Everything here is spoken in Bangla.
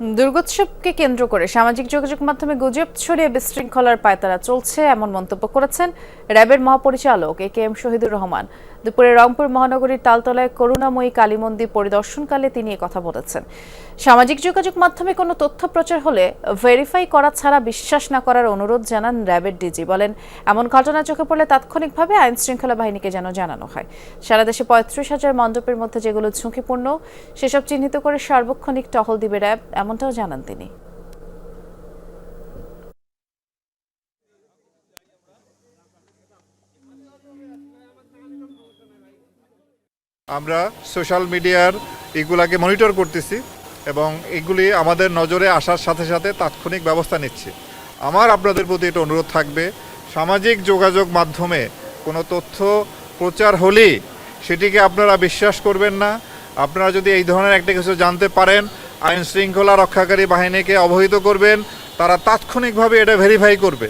দুর্গোৎসবকে কেন্দ্র করে সামাজিক যোগাযোগ মাধ্যমে গুজব ছড়িয়ে বিশৃঙ্খলার পায়তারা চলছে, এমন মন্তব্য করেছেন র্যাবের মহাপরিচালক A K M Shahidur Rahman. দুপুরে রংপুর মহানগরীর তালতলায় করুণাময়ী কালী মন্দির পরিদর্শনকালে তিনি কথা বলেছেন। সামাজিক যোগাযোগ মাধ্যমে কোনো তথ্য প্রচার হলে ভেরিফাই করা ছাড়া বিশ্বাস না করার অনুরোধ জানান র্যাবের ডিজি। বলেন, এমন ঘটনা চোখে পড়লে তাৎক্ষণিকভাবে আইন শৃঙ্খলা বাহিনীকে যেন জানানো হয়। সারা দেশে পঁয়ত্রিশ হাজার মণ্ডপের মধ্যে যেগুলো ঝুঁকিপূর্ণ, সেসব চিহ্নিত করে সার্বক্ষণিক টহল দিবে র্যাব, এমনটাও জানান তিনি। আমরা সোশ্যাল মিডিয়ার এগুলাকে মনিটর করতেছি এবং এগুলি আমাদের নজরে আসার সাথে সাথে তাৎক্ষণিক ব্যবস্থা নিচ্ছে। আমার আপনাদের প্রতি এটা অনুরোধ থাকবে, সামাজিক যোগাযোগ মাধ্যমে কোনো তথ্য প্রচার হলেই সেটিকে আপনারা বিশ্বাস করবেন না। আপনারা যদি এই ধরনের একটা কিছু জানতে পারেন আইন শৃঙ্খলা রক্ষাকারী বাহিনীকে অবহিত করবেন, তারা তাৎক্ষণিকভাবে এটা ভেরিফাই করবে।